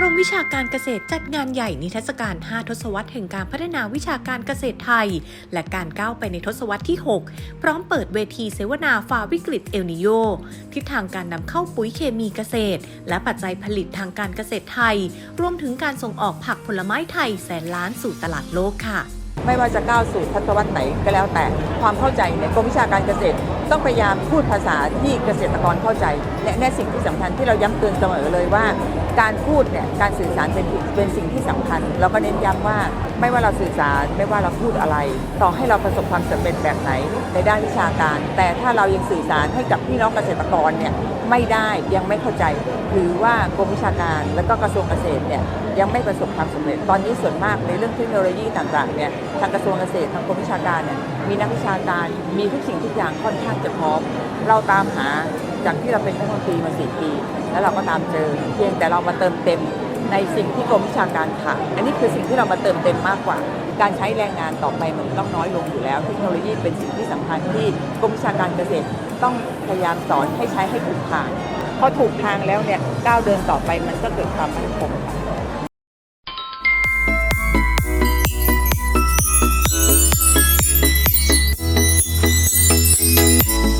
กรมวิชาการเกษตรจัดงานใหญ่นิทรรศการ 5 ทศวรรษแห่งการพัฒนาวิชาการเกษตรไทย และการก้าวไปในทศวรรษที่ 6 พร้อมเปิดเวทีเสวนาฝ่าวิกฤตเอลนิโย ทิศทางการนำเข้าปุ๋ยเคมีเกษตร และปัจจัยผลิตทางการเกษตรไทย รวมถึงการส่งออกผักผลไม้ไทยแสนล้านสู่ตลาดโลกค่ะ ไม่ว่าจะก้าวสู่ทศวรรษไหนก็แล้วแต่ความเข้าใจในกรมวิชาการเกษตร ต้องพยายามพูดภาษาที่เกษตรกรเข้าใจและแน่สิ่งที่สำคัญที่เราย้ำเตือนเสมอเลยว่า การพูดเนี่ยการสื่อสารเป็นเป็นสิ่งที่สำคัญ เราก็เน้นย้ำว่า ไม่ว่าเราสื่อสารไม่ว่าเราพูดอะไร ต่อให้เราประสบความสำเร็จแบบไหนในด้านวิชาการ แต่ถ้าเรายังสื่อสารให้กับพี่น้องเกษตรกรเนี่ยไม่ได้ยังไม่เข้าใจหรือว่ากรมวิชาการและก็กระทรวงเกษตรเนี่ยยังไม่ประสบความสำเร็จตอนนี้ส่วนมากในเรื่องเทคโนโลยีต่างๆเนี่ยทางกระทรวงเกษตรทางกรมวิชาการเนี่ยมีนักวิชาการมีทุกสิ่งทุกอย่างค่อนข้างจะพร้อม เราตามหาจากที่เราเป็นรัฐมนตรีมาสี่ปี แล้วเราก็ตามเจอ เพียงแต่เรามาเติมเต็ม ในสิ่งที่กรมวิชาการขาดอันนี้คือสิ่งที่เรามาเติมเต็มมากกว่า การใช้แรงงานต่อไปมันต้องน้อยลงอยู่แล้วเทคโนโลยีเป็นสิ่งที่สำคัญที่กรมวิชาการเกษตร ต้องพยายามสอนให้ใช้ให้ถูกทางพอถูกทางแล้วเนี่ยก้าวเดินต่อไปมันก็เกิดความมั่นคงค่ะ